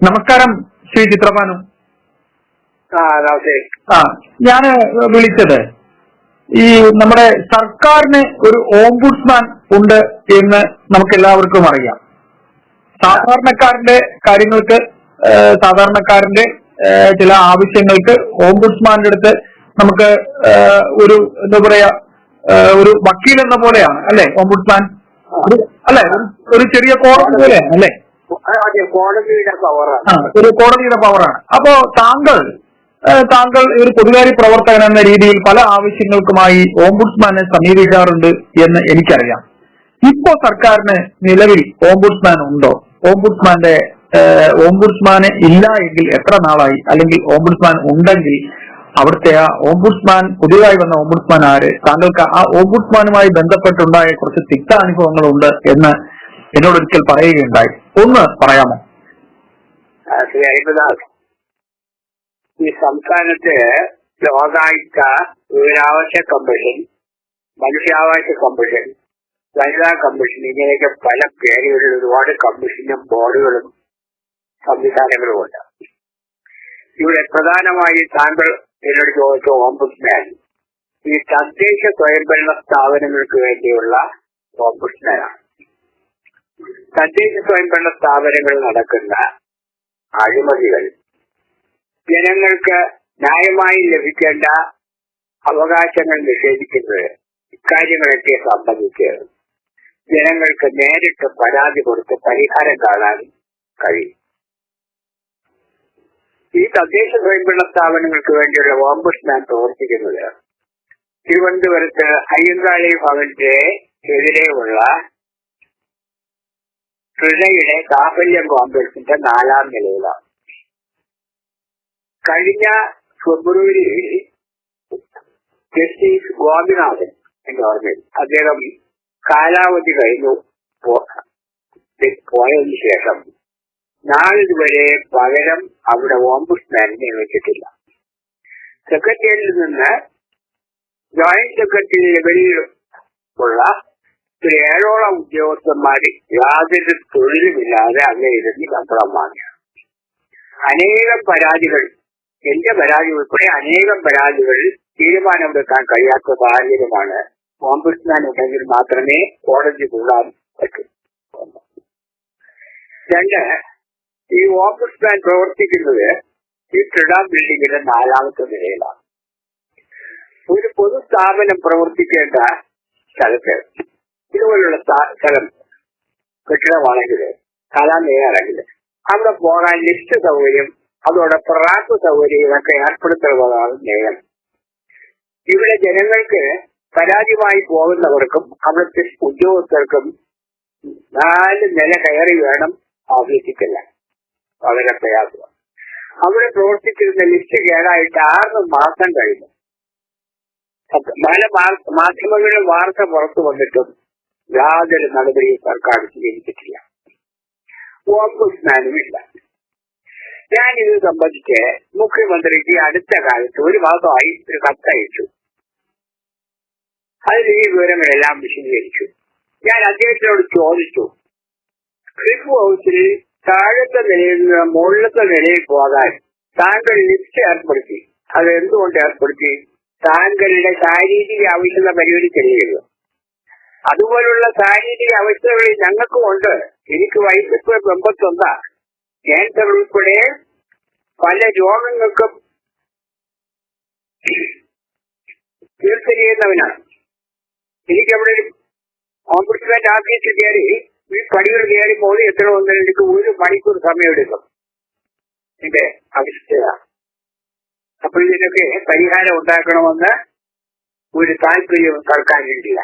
നമസ്കാരം ശ്രീ ചിത്രഭാനു. ആ ഞാൻ വിളിച്ചത് ഈ നമ്മുടെ സർക്കാരിന് ഒരു ഓംബുഡ്സ്മാൻ ഉണ്ട് എന്ന് നമുക്ക് എല്ലാവർക്കും അറിയാം. സാധാരണക്കാരന്റെ കാര്യങ്ങൾക്ക് സാധാരണക്കാരന്റെ ചില ആവശ്യങ്ങൾക്ക് ഓംബുഡ്സ്മാന്റെ അടുത്ത് നമുക്ക് ഒരു എന്താ പറയാ ഒരു വക്കീൽ എന്ന പോലെയാണ് അല്ലെ ഓംബുഡ്സ്മാൻ അല്ലെ ഒരു- ചെറിയ കോടതി പോലെയാണ് അല്ലെ? പവറാണ് ഒരു കോടതിയുടെ പവറാണ് അപ്പോ താങ്കൾ താങ്കൾ ഒരു പൊതുകാര്യ പ്രവർത്തകൻ എന്ന രീതിയിൽ പല ആവശ്യങ്ങൾക്കുമായി ഓംബുഡ്സ്മാനെ സമീപിക്കാറുണ്ട് എന്ന് എനിക്കറിയാം. ഇപ്പോ സർക്കാരിന് നിലവിൽ ഓംബുഡ്സ്മാൻ ഉണ്ടോ? ഓംബുഡ്സ്മാന്റെ ഓംബുഡ്സ്മാന് ഇല്ല എങ്കിൽ എത്ര നാളായി? അല്ലെങ്കിൽ ഓംബുഡ്സ്മാൻ ഉണ്ടെങ്കിൽ അവിടുത്തെ ആ ഓംബുഡ്സ്മാൻ പുതിയതായി വന്ന ഓംബുഡ്സ്മാൻ ആര്? താങ്കൾക്ക് ആ ഓംബുഡ്സ്മാനുമായി ബന്ധപ്പെട്ടുണ്ടായ കുറച്ച് തിക്ത അനുഭവങ്ങളുണ്ട് എന്ന് എന്നോട് ഒരിക്കൽ പറയുകയുണ്ടായി. ഒന്ന് പറയാമോ? ഈ സംസ്ഥാനത്ത് ലോകായുക്ത വിവരാവകാശ കമ്മീഷൻ മനുഷ്യാവകാശ കമ്മീഷൻ വനിതാ കമ്മീഷൻ ഇങ്ങനെയൊക്കെ പല പേരുകളിൽ ഒരുപാട് കമ്മീഷനും ബോർഡുകളും സംവിധാനങ്ങളും ഉണ്ട്. ഇവിടെ പ്രധാനമായി താങ്കൾ എന്നോട് ചോദിച്ച ഓംബുഡ്സ്മാൻ ഈ തദ്ദേശ സ്വയംഭരണ സ്ഥാപനങ്ങൾക്ക് വേണ്ടിയുള്ള ഓംബുഡ്സ്മാനാണ്. തദ്ദേശ സ്വയംഭരണ സ്ഥാപനങ്ങളിൽ നടക്കുന്ന അഴിമതികൾ. ജനങ്ങൾക്ക് ന്യായമായി ലഭിക്കേണ്ട അവകാശങ്ങൾ നിഷേധിക്കുന്നത് ഇക്കാര്യങ്ങളൊക്കെ സംബന്ധിച്ച് ജനങ്ങൾക്ക് നേരിട്ട് പരാതി കൊടുത്ത് പരിഹാരം കാണാൻ കഴിയും. ഈ തദ്ദേശ സ്വയംഭരണ സ്ഥാപനങ്ങൾക്ക് വേണ്ടിയുള്ള ഓംബുഡ്സ്മാൻ പ്രവർത്തിക്കുന്നത് തിരുവനന്തപുരത്ത് അയ്യങ്കാളി ഭവന്റെ എതിരെയുള്ള ഹൃദയുടെ താപല്യം കോംപ്ലക്സിന്റെ നാലാം നിലയിലാണ്. കഴിഞ്ഞ ഫെബ്രുവരിയിൽ ജസ്റ്റിസ് ഗോപിനാഥൻ എന്ന് പറഞ്ഞു അദ്ദേഹം കാലാവധി കഴിഞ്ഞു. പോയതിനു ശേഷം നാളിതുവരെ പകരം അവിടെ ഓംബുഡ്സ്മാൻ നിയമിച്ചിട്ടില്ല സെക്രട്ടേറിയറ്റിൽ നിന്ന് ജോയിന്റ് സെക്രട്ടറി ലെവലിൽ ഉള്ള ഏഴോളം ഉദ്യോഗസ്ഥന്മാര് യാതൊരു തൊഴിലുമില്ലാതെ അങ്ങനെ ഇരുന്ന് ശമ്പളം വാങ്ങി അനേകം പരാതികൾ. എന്റെ പരാതി ഉൾപ്പെടെ അനേകം പരാതികൾ തീരുമാനമെടുക്കാൻ കഴിയാത്ത സാഹചര്യമാണ് ഓംബുഡ്സ്മാൻ ഉണ്ടെങ്കിൽ മാത്രമേ കോടതി കൂടാൻ പറ്റൂ. രണ്ട് ഈ ഓംബുഡ്സ്മാൻ പ്രവർത്തിക്കുന്നത് ഈ ട്രിഡാം ബിൽഡിംഗിന്റെ നാലാമത്തെ നിലയിലാണ്. ഒരു പൊതുസ്ഥാപനം പ്രവർത്തിക്കേണ്ട സ്ഥലത്ത് ഇതുപോലുള്ള സ്ഥാ- സ്ഥലം കെട്ടിടമാണെങ്കിൽ കലാമേയാണെങ്കിൽ അവിടെ പോകാൻ ലിഫ്റ്റ് സൗകര്യം അതോടെ റാപ്പ് സൗകര്യം ഇതൊക്കെ ഏർപ്പെടുത്തുന്നതാണ് നേരം ഇവിടെ ജനങ്ങൾക്ക് പരാതിയുമായി പോകുന്നവർക്കും അവിടുത്തെ ഉദ്യോഗസ്ഥർക്കും നാല് നില കയറി വേണം ഓഫീസിക്കല്ല. വളരെ പ്രയാസമാണ് അവിടെ പ്രവർത്തിച്ചിരുന്ന ലിസ്റ്റ് കേടായിട്ട് ആറ് മാസം കഴിഞ്ഞു. പല മാധ്യമങ്ങളുടെ വാർത്ത പുറത്തു വന്നിട്ടും യാതൊരു നടപടിയും സർക്കാർ സ്വീകരിച്ചിട്ടില്ല. ഓംബുഡ്സ്മാനുമില്ല ഞാൻ ഇത് സംബന്ധിച്ച് മുഖ്യമന്ത്രിക്ക് അടുത്ത കാലത്ത് ഒരു മാസമായി ഒരു കത്തയച്ചു. അതിൽ ഈ വിവരങ്ങളെല്ലാം വിശദീകരിച്ചു. ഞാൻ അദ്ദേഹത്തിനോട് ചോദിച്ചു ക്ലിഫ് ഹൗസിൽ താഴത്തെ നിലയിൽ നിന്ന് മുകളിലത്തെ നിലയിൽ പോകാൻ താങ്കൾ ലിസ്റ്റ് ഏർപ്പെടുത്തി. അത് എന്തുകൊണ്ട് ഏർപ്പെടുത്തി? താങ്കളുടെ ശാരീരിക ആവശ്യത പരിഗണിക്കരുത് അതുപോലുള്ള ശാരീരിക അവസ്ഥകൾ ഞങ്ങൾക്കും ഉണ്ട് എനിക്ക് വയസ്സിപ്പോ എൺപത്തൊന്നാ. ക്യാൻസർ ഉൾപ്പെടെ പല രോഗങ്ങൾക്കും ചികിത്സ ചെയ്യുന്നവനാണ്. എനിക്കവിടെ ഒരു ഓംബുഡ്സ്മാൻ ഓഫീസിൽ കയറി ഈ പടികൾ കയറി പോയി എത്ര ഒന്നും എനിക്ക് ഒരു മണിക്കൂർ സമയം എടുക്കും എന്റെ അവസ്ഥയാണ് അപ്പോൾ ഇതിനൊക്കെ പരിഹാരം ഉണ്ടാക്കണമെന്ന് ഒരു താല്പര്യവും സർക്കാരിനില്ല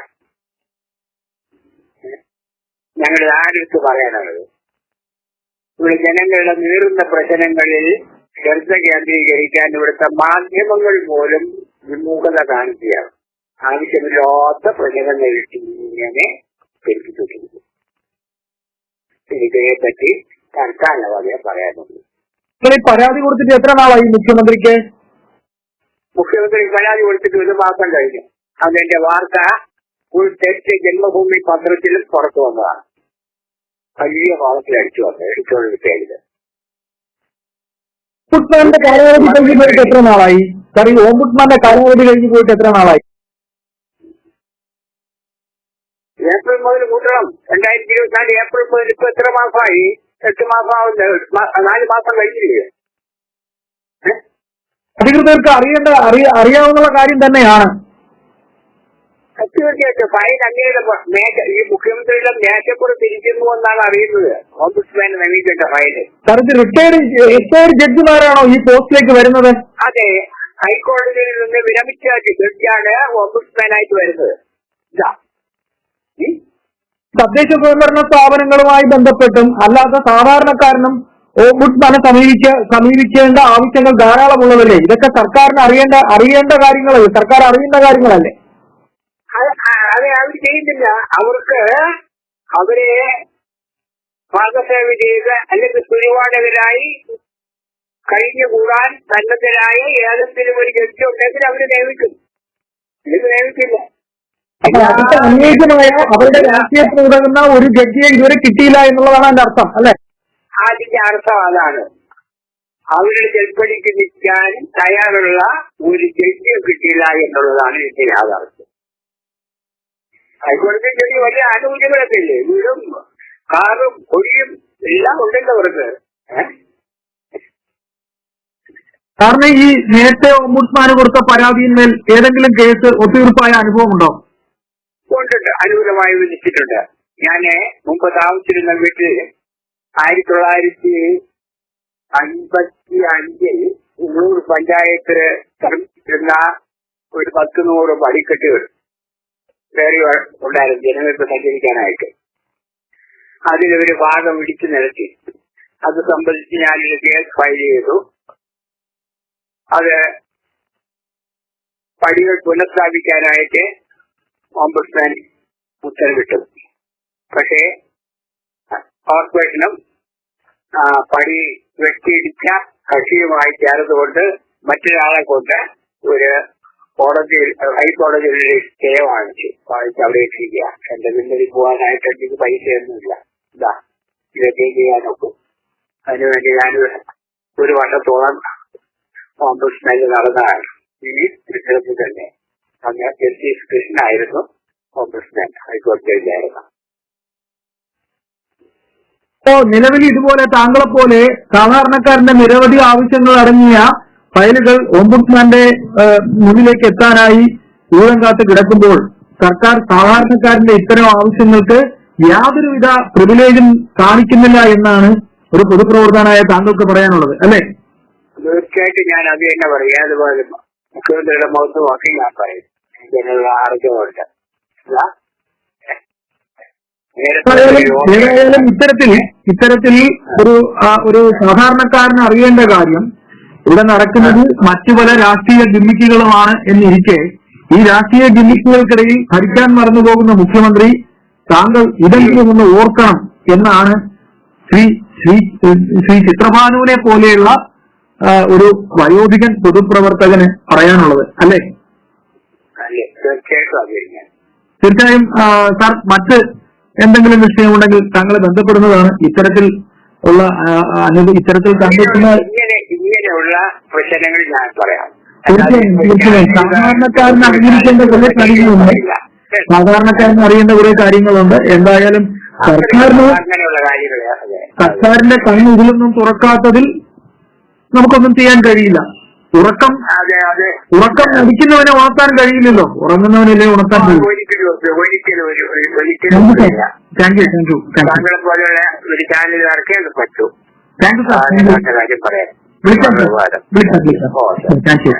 ഞങ്ങളുടെ ആരെടുത്ത് പറയാനുള്ളത് ഇവിടെ ജനങ്ങളുടെ നീറുന്ന പ്രശ്നങ്ങളിൽ ശ്രദ്ധ കേന്ദ്രീകരിക്കാൻ ഇവിടുത്തെ മാധ്യമങ്ങൾ പോലും വിമുഖത കാണിക്കുകയാണ്. ആവശ്യമില്ലാത്ത പ്രശ്നങ്ങൾ ഇങ്ങനെ പെരുപ്പിച്ചിട്ടുണ്ട് ഇതിനെ പറ്റി തൽക്കാലം പറയാനുള്ളൂ ഈ പരാതി കൊടുത്തിട്ട് എത്ര നാളായി മുഖ്യമന്ത്രിക്ക്? മുഖ്യമന്ത്രി പരാതി കൊടുത്തിട്ട് ഒരു മാസം കഴിഞ്ഞു. അതിന്റെ വാർത്ത ഒരു തെറ്റ് ജന്മഭൂമി പത്രത്തിലും പുറത്തു വന്നതാണ്. വലിയ ഭാഗത്തിൽ അടിച്ചു വന്നത് എടുത്തോളൂ പേരിൽ ഓംബുഡ്സ്മാന്റെ കാലാവധി കഴിഞ്ഞ് പോയിട്ട് എത്ര നാളായി? സാർ ഓംബുഡ്മാന്റെ കാലാവധി കഴിഞ്ഞ് പോയിട്ട് എത്ര നാളായി? ഏപ്രിൽ മുതൽ കൂട്ടണം. രണ്ടായിരത്തി ഇരുപത്തിനാല് ഏപ്രിൽ മുതൽ ഇപ്പൊ എത്ര മാസമായി? എട്ട് മാസം ആവുന്ന നാല് മാസം കഴിഞ്ഞില്ലേ? അധികൃതർക്ക് അറിയേണ്ട അറിയാവുന്ന കാര്യം തന്നെയാണ്. തീർച്ചയായിട്ടും. ഫയൽ അങ്ങയുടെ ഈ മുഖ്യമന്ത്രിയുടെ മേശപ്പുറത്ത് ഇരിക്കുന്നു എന്നാണ് അറിയുന്നത്. ഓംബുഡ്സ്മാൻ നിയമിക്കേണ്ട ഫയൽ സാർ ഇത് റിട്ടയർഡ് റിട്ടയർഡ് ജഡ്ജിമാരാണോ ഈ പോസ്റ്റിലേക്ക് വരുന്നത്? അതെ. ഹൈക്കോടതിയിൽ നിന്ന് വിരമിച്ച ജഡ്ജിയാണ് ഓംബുഡ്സ്മാനായിട്ട് വരുന്നത്? തദ്ദേശ സ്വയംഭരണ സ്ഥാപനങ്ങളുമായി ബന്ധപ്പെട്ടും അല്ലാത്ത സാധാരണക്കാരനും ഓംബുഡ്സ്മാനെ സമീപിക്ക സമീപിക്കേണ്ട ആവശ്യങ്ങൾ ധാരാളമുള്ളതല്ലേ ഇതൊക്കെ സർക്കാരിന് അറിയേണ്ട അറിയേണ്ട കാര്യങ്ങളല്ലേ? സർക്കാർ അറിയേണ്ട കാര്യങ്ങളല്ലേ? അത് അവർ ചെയ്യുന്നില്ല അവർക്ക് അവരെ പാകസേവ ചെയ്ത് അല്ലെങ്കിൽ സുനിവാടകരായി കഴിഞ്ഞുകൂടാൻ സന്നദ്ധരായ ഏതെങ്കിലും ഒരു ജഡ്ജി ഉണ്ടെങ്കിൽ അവർ നിയമിക്കും ഇത് നിയമിക്കില്ല അവർക്ക് അനുയോജ്യമായ അവരുടെ രാഷ്ട്രീയത്തിന് ഉതകുന്ന ഒരു ജഡ്ജിയെ ഇതുവരെ കിട്ടിയില്ല എന്നുള്ളതാണ് അതിന്റെ അർത്ഥം അല്ലെ? അതിന്റെ അർത്ഥം അതാണ്. അവരുടെ ജൽപ്പടിക്ക് നിൽക്കാൻ തയ്യാറുള്ള ഒരു ജഡ്ജിയെ കിട്ടിയില്ല എന്നുള്ളതാണ് ഇതിന്റെ യാഥാർത്ഥ്യം. ഹൈക്കോടതി ചെറിയ വലിയ ആനുകൂല്യങ്ങളൊക്കെ ഇല്ലേ വീടും കാറും കൊടിയും എല്ലാം ഉണ്ടല്ലോ അവർക്ക്. സാറിന് ഈ നേരത്തെ ഓംബുഡ്സ്മാന് കൊടുത്ത പരാതിയിന്മേൽ ഏതെങ്കിലും കേസ് ഒത്തുതീർപ്പായ അനുഭവം ഉണ്ടോ കൊണ്ടുണ്ട് അനുകൂലമായി വിധിച്ചിട്ടുണ്ട്. ഞാൻ മുമ്പ് താമസിച്ചിരുന്ന വീട്ടിൽ ആയിരത്തി തൊള്ളായിരത്തി അൻപത്തി അഞ്ചിൽ ഉള്ളൂർ പഞ്ചായത്തിൽ നിർമ്മിച്ചിരുന്ന ഒരു പത്ത് നൂറ് പടിക്കെട്ടുകൾ വേറെ ഉണ്ടായിരുന്നു ജനങ്ങൾക്ക് സഞ്ചരിക്കാനായിട്ട്. അതിലൊരു ഭാഗം ഇടിച്ചു നിരത്തി. അത് സംബന്ധിച്ച് ഞാനൊരു കേസ് ഫയൽ ചെയ്തു. അത് പടികൾ പുനഃസ്ഥാപിക്കാനായിട്ട് ഓംബുഡ്സ്മാൻ ഉത്തരവിട്ടു. പക്ഷേ കോർപ്പറേഷനും പടി വെട്ടിയിടിച്ച കക്ഷിയുമായി ചേർന്നുകൊണ്ട് മറ്റൊരാളെ കൊണ്ട് ഒരു കോടതിയിൽ ഹൈക്കോടതിയിൽ ഒരു സ്റ്റേ വാങ്ങിച്ചു. വാങ്ങിച്ച് അവിടെ എത്തിക്കുക. എന്റെ പിന്നിൽ പോകാനായിട്ട് എനിക്ക് പൈസയൊന്നുമില്ല. ഇതാ ഇതൊക്കെ ചെയ്യാനൊക്കും അതിനുവേണ്ടി ഞാൻ ഒരു വർഷത്തോളം ഓംബുഡ്സ്മാനിൽ നടന്നതാണ്. ഈ തൃശ്ശൂരിൽ തന്നെ. അന്ന് ജസ്റ്റിസ് കൃഷ്ണനായിരുന്നു ഓംബുഡ്സ്മാൻ ഹൈക്കോടതിയിലായിരുന്നു ഇപ്പോ നിലവിൽ ഇതുപോലെ താങ്കളെ പോലെ സാധാരണക്കാരന്റെ നിരവധി ആവശ്യങ്ങൾ അടങ്ങിയ ഫയലുകൾ ഓംബുഡ്സ്മാന്റെ മുന്നിലേക്ക് എത്താനായി ദൂരം കാത്ത് കിടക്കുമ്പോൾ സർക്കാർ സാധാരണക്കാരന്റെ ഇത്തരം ആവശ്യങ്ങൾക്ക് യാതൊരുവിധ പ്രിവിലേജും കാണിക്കുന്നില്ല എന്നാണ് ഒരു പൊതുപ്രവർത്തകനായ താങ്കൾക്ക് പറയാനുള്ളത് അല്ലെ? തീർച്ചയായിട്ടും ഞാൻ അത് തന്നെ പറയും. അതുപോലെ മുഖ്യമന്ത്രിയുടെ മുഖത്ത് നോക്കി ഞാൻ പറയും. ഇതാ. നേരത്തെ ഏതായാലും ഇത്തരത്തിൽ ഇത്തരത്തിൽ ഒരു ഒരു സാധാരണക്കാരന് അറിയേണ്ട കാര്യം ഇവിടെ നടക്കുന്നത് മറ്റു പല രാഷ്ട്രീയ ഗിമ്മിക്കുകളുമാണ് എന്നിരിക്കെ ഈ രാഷ്ട്രീയ ഗിമ്മിക്കുകൾക്കിടയിൽ ഭരിക്കാൻ മറന്നുപോകുന്ന മുഖ്യമന്ത്രി താങ്കൾ ഇതെങ്കിലും ഒന്ന് ഓർക്കണം എന്നാണ് ശ്രീ ശ്രീ ശ്രീ ചിത്രഭാനുവിനെ പോലെയുള്ള ഒരു വയോധികൻ പൊതുപ്രവർത്തകന് പറയാനുള്ളത്. അല്ലേ? തീർച്ചയായും സാർ മറ്റ് എന്തെങ്കിലും വിഷയമുണ്ടെങ്കിൽ താങ്കളെ ബന്ധപ്പെടുന്നതാണ് ഇത്തരത്തിൽ ഉള്ള ഇത്തരത്തിൽ കണ്ടെത്തുന്ന ഇങ്ങനെയുള്ള പ്രശ്നങ്ങൾ ഞാൻ പറയാം. സാധാരണക്കാരന് അറിഞ്ഞിരിക്കേണ്ട കുറെ കാര്യങ്ങളുണ്ട്. സാധാരണക്കാരന് അറിയേണ്ട കുറെ കാര്യങ്ങളുണ്ട്. എന്തായാലും സർക്കാരിന് സർക്കാരിന്റെ കണ്ണ് ഇതിലൊന്നും തുറക്കാത്തതിൽ നമുക്കൊന്നും ചെയ്യാൻ കഴിയില്ല. ഉറക്കം ഉറക്കം നടിക്കുന്നവനെ ഉണർത്താൻ കഴിയില്ലല്ലോ. ഉറങ്ങുന്നവനല്ലേ ഉണർത്താൻ കഴിയും. താങ്ക് യു താങ്ക് യു താങ്കളെ പോലെയുള്ള ഒരു ചാനലുകാർക്കേ അത് പറ്റൂ. താങ്ക് യു സാർ കാര്യം പറയാം. വിളിക്കാം ഒരുപാട്. വിളിക്കാം വിളിക്കാം ഓ, ശരി. Thank you